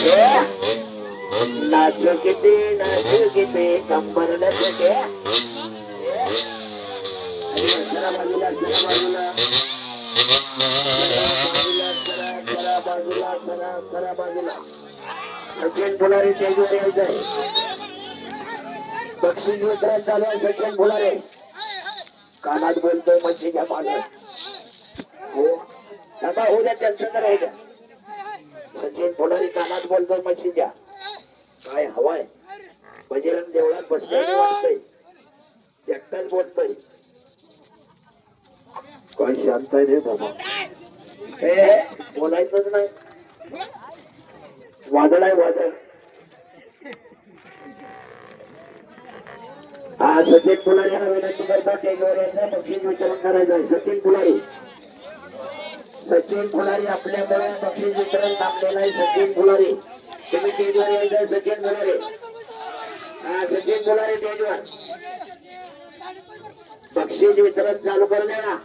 हो. नाचू किती नाचू किती कंबर नसते बाजूला बाजूला बाजूला बाजूला सचिन फुलारे तेजूर यायचं आहे बक्षीस वितरण चालू आहे सचिन फुलारे कानात बोलतोय मच्छीच्या पाण्यात हो. थांबा होऊ द्या त्यांचं तर सचिन फुलारी कानात मशीन मच्छीच्या काय हवाय बजरंग देवळात बसल्याने वाटतय. एकटाच बोलतोय. काय शांत आहे रे बाबा. हे बोलायचंच नाही. वादळ आहे वादळ. हा सचिन फुलारी हा विनंती करता टेजवर यायचं बक्षीस वितरण करायचं. सचिन फुलारी सचिन फुलारी आपल्यामुळे बक्षीस वितरण थांबलेलं आहे सचिन फुलारी. तुम्ही टेजवर यायचं सचिन फुलारे. हा सचिन फुलारी टेजवर बक्षीस वितरण चालू कर द्या ना.